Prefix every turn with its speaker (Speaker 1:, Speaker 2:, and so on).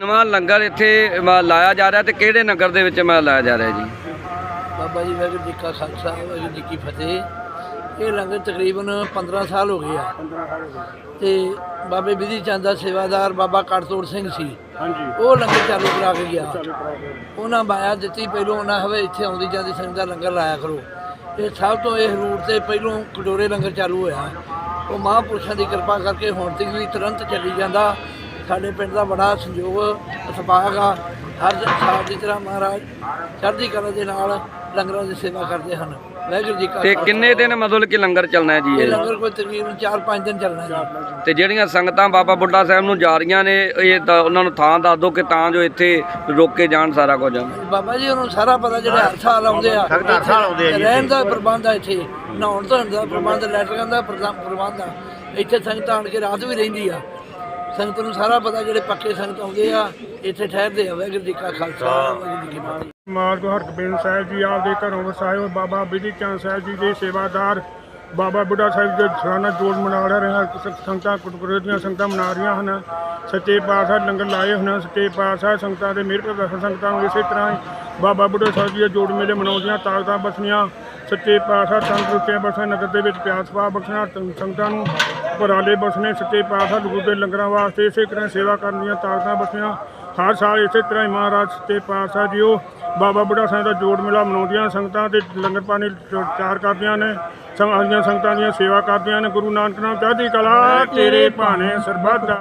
Speaker 1: ਨਵਾਂ ਲੰਗਰ ਇੱਥੇ ਮ- ਲਾਇਆ ਜਾ ਰਿਹਾ ਤੇ ਕਿਹੜੇ ਨਗਰ ਦੇ ਵਿੱਚ ਮੈਂ ਲਾਇਆ ਜਾ ਰਿਹਾ ਜੀ?
Speaker 2: ਬਾਬਾ ਜੀ ਵਾਹਿਗੁਰੂ ਜੀ ਕਾ ਖਾਲਸਾ ਵਾਹਿਗੁਰੂ ਜੀ ਕੀ ਫਤਿਹ। ਇਹ ਲੰਗਰ ਤਕਰੀਬਨ 15 ਸਾਲ ਹੋ ਗਏ ਆ। ਤੇ ਬਾਬੇ ਵਿਧੀ ਚੰਦ ਦਾ ਸੇਵਾਦਾਰ ਬਾਬਾ ਕੜਤੋੜ ਸਿੰਘ ਸੀ।
Speaker 3: ਹਾਂਜੀ।
Speaker 2: ਉਹ ਲੰਗਰ ਚਾਲੂ ਕਰਾ ਕੇ ਗਿਆ। ਉਹਨਾਂ ਬਾਇਆ ਦਿੱਤੀ ਪਹਿਲੋਂ ਉਹਨਾਂ ਹਵੇ ਇੱਥੇ ਆਉਂਦੀ ਜਾਂਦੀ ਸੰਗਤ ਦਾ ਲੰਗਰ ਲਾਇਆ ਕਰੋ। ਇਹ ਸਭ ਤੋਂ ਇਹ ਰੂਟ ਤੇ ਪਹਿਲੋਂ ਕਟੋਰੇ ਲੰਗਰ ਚਾਲੂ ਹੋਇਆ। ਉਹ ਮਹਾਂਪੁਰਸ਼ਾਂ ਦੀ ਕਿਰਪਾ ਕਰਕੇ ਹੁਣ ਤੱਕ ਵੀ ਤੁਰੰਤ ਚੱਲੀ ਜਾਂਦਾ। ਸਾਡੇ ਪਿੰਡ ਦਾ ਬੜਾ ਸੰਯੋਗ ਇਤਫਾਕ ਆ। ਹਰ ਸਾਲ ਦੀ ਤਰ੍ਹਾਂ ਮਹਾਰਾਜ ਚੜ੍ਹਦੀ ਕਲਾ ਦੇ ਨਾਲ ਲੰਗਰਾਂ ਦੀ ਸੇਵਾ ਕਰਦੇ ਹਨ। ਵਾਹਿਗੁਰੂ ਜੀ ਕਾ
Speaker 1: ਤੇ। ਕਿੰਨੇ ਦਿਨ ਮਤਲਬ ਕਿ ਲੰਗਰ ਚੱਲਣਾ ਹੈ ਜੀ
Speaker 2: ਇਹ
Speaker 1: ਇਹ?
Speaker 2: ਲੰਗਰ ਕੋਈ ਤਕਰੀਬਨ 4-5 ਦਿਨ ਚੱਲਣਾ ਜੀ।
Speaker 1: ਤੇ ਜਿਹੜੀਆਂ ਸੰਗਤਾਂ ਬਾਬਾ ਬੁੱਢਾ ਸਾਹਿਬ ਨੂੰ ਜਾ ਰਹੀਆਂ ਨੇ ਇਹ ਤਾਂ ਉਹਨਾਂ ਨੂੰ ਥਾਂ ਦੱਸ ਦਿਓ ਕਿ ਤਾਂ ਜੋ ਇੱਥੇ ਰੋਕ ਕੇ ਜਾਣ ਸਾਰਾ ਕੁਝ।
Speaker 2: ਬਾਬਾ ਜੀ ਉਹਨੂੰ ਸਾਰਾ ਪਤਾ ਜਿਹੜੇ ਹਰ ਸਾਲ ਆਉਂਦੇ ਆ।
Speaker 3: ਹਰ ਸਾਲ ਆਉਂਦੇ ਆ ਜੀ
Speaker 2: ਰਹਿਣ ਦਾ ਪ੍ਰਬੰਧ ਆ ਇੱਥੇ। ਨਹਾਉਣ ਧੋਣ ਦਾ ਪ੍ਰਬੰਧ ਲੈਟਰਾਂ ਦਾ ਪ੍ਰਬੰਧ ਆ। ਇੱਥੇ ਸੰਗਤ ਆਣ ਕੇ ਰਾਤ ਵੀ ਰਹਿੰਦੀ ਆ। ਸੰਗਤ ਨੂੰ ਸਾਰਾ ਪਤਾ ਜਿਹੜੇ ਪੱਕੇ ਸੰਗਤ ਆਉਂਦੇ ਆ ਇੱਥੇ ਠਹਿਰਦੇ ਆ ਵਾਹਿਗੁਰੂ ਜੀ ਕਾ ਖਾਲਸਾ ਵਾਹਿਗੁਰੂ ਜੀ ਕੀ ਫਤਿਹ।
Speaker 3: ਮਾਲਕ ਹਰਗੋਬਿੰਦ ਸਾਹਿਬ ਜੀ ਆਪਦੇ ਘਰੋਂ ਵਸਾਇਓ ਬਾਬਾ ਬਿਧੀ ਚੰਦ ਸਾਹਿਬ ਜੀ ਦੇ ਸੇਵਾਦਾਰ ਬਾਬਾ ਬੁੱਢਾ ਸਾਹਿਬ ਦੇ ਸਾਲਾਨਾ ਜੋੜ ਮਨਾ ਰਹੇ ਹਨ ਸ- ਸੰਗਤਾਂ ਕੁਟਕੁਰੇ ਦੀਆਂ ਸੰਗਤਾਂ ਮਨਾ ਰਹੀਆਂ ਹਨ, ਸੱਚੇ ਪਾਤਸ਼ਾਹ ਲੰਗਰ ਲਾਏ ਹਨ, ਸੱਚੇ ਪਾਤਸ਼ਾਹ ਸੰਗਤਾਂ ਦੇ ਮਿਹਰ ਪ੍ਰਦਰਸ਼ਨ ਸੰਗਤਾਂ ਨੂੰ ਇਸੇ ਤਰ੍ਹਾਂ ਹੀ ਬਾਬਾ ਬੁੱਢਾ ਸਾਹਿਬ ਜੀ ਦੇ ਜੋੜ ਮੇਲੇ ਮਨਾਉਂਦੀਆਂ, ਤਾਕਤਾਂ ਬਖਸ਼ੀਆਂ ਸੱਚੇ ਪਾਤਸ਼ਾਹ ਤੰਦਰੁਸਤੀਆਂ ਬਖਸ਼ਣ, ਨਗਰ ਦੇ ਵਿੱਚ ਪਿਆਸ ਪਾ ਬਖਸ਼ਣਾ ਸੰਗਤਾਂ ਨੂੰ ਪਰਾਲੇ ਬਖਸ਼ਣੇ, ਸੱਚੇ ਪਾਤਸ਼ਾਹ ਗੁਰੂ ਦੇ ਲੰਗਰਾਂ ਵਾਸਤੇ ਇਸੇ ਤਰ੍ਹਾਂ ਸੇਵਾ ਕਰਨ ਦੀਆਂ ਤਾਕਤਾਂ ਬਖਸ਼ੀਆਂ ਹਰ ਸਾਲ ਇਸੇ ਤਰ੍ਹਾਂ ਹੀ ਮਹਾਰਾਜ, ਸੱਚੇ ਪਾਤਸ਼ਾਹ ਜੀ ਉਹ ਬਾਬਾ ਬੁੱਢਾ ਸਾਹਿਬ ਦਾ ਜੋੜ ਮੇਲਾ ਮਨਾਉਂਦੀਆਂ ਸੰਗਤਾਂ ਤੇ ਲੰਗਰ ਪਾਣੀ ਚ- ਚਾਰ ਕਰਦੀਆਂ ਨੇ ਸਮਾਜੀਆਂ ਸੰਗਤਾਂ ਦੀਆਂ ਸੇਵਾ ਕਰਦੀਆਂ ਨੇ, ਗੁਰੂ ਨਾਨਕ ਨਾਮ ਚੜ੍ਹਦੀ ਕਲਾ ਤੇਰੇ ਭਾਣੇ ਸਰਬੱਤ ਦਾ